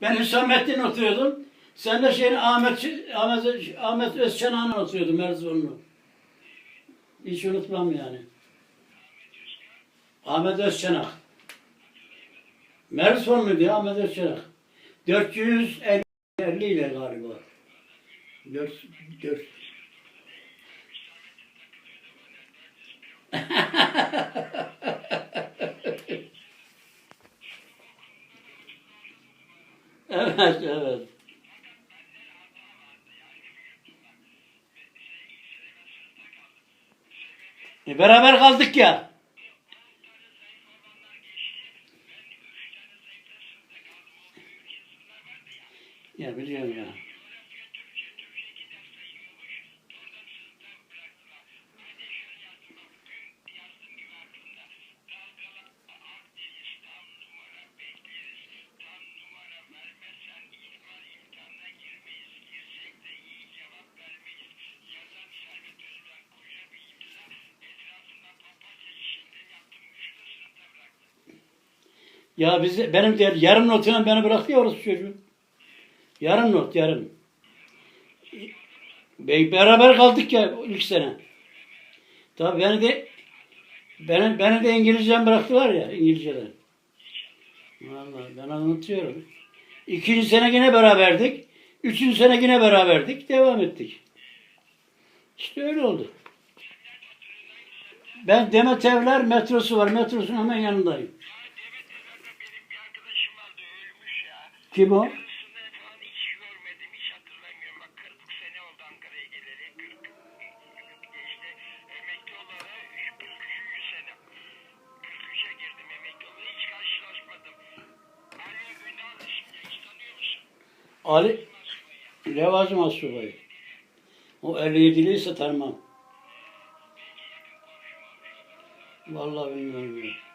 Ben Hüsamettin oturuyordum. Sen de şeyin Ahmet Ahmet Ahmet Özçanan'la oturuyordun Merzbonlu. Hiç unutmam yani. Ahmet Özçanak. Merzbonlu diye Ahmet Özçanak. 450 ile galiba. 4 4 Evet, evet. E, beraber kaldık ya. Ya biliyorum ya. Ya bizi benim de yarım notuna beni bıraktı ya orası çocuğu. Yarım not yarım. Be- Beraber kaldık ya ilk sene. Tabii beni de beni, beni de İngilizceden bıraktılar ya İngilizceden. Vallahi ben anlatıyorum. İkinci sene yine beraberdik. Üçüncü sene yine beraberdik. Devam ettik. İşte öyle oldu. Ben Demet Evler metrosu var. Metrosunun hemen yanındayım. Hiç karşılaşmadım. Ali Levazım Asubayı. O 57'li ise tanımam. Vallahi bilmiyorum.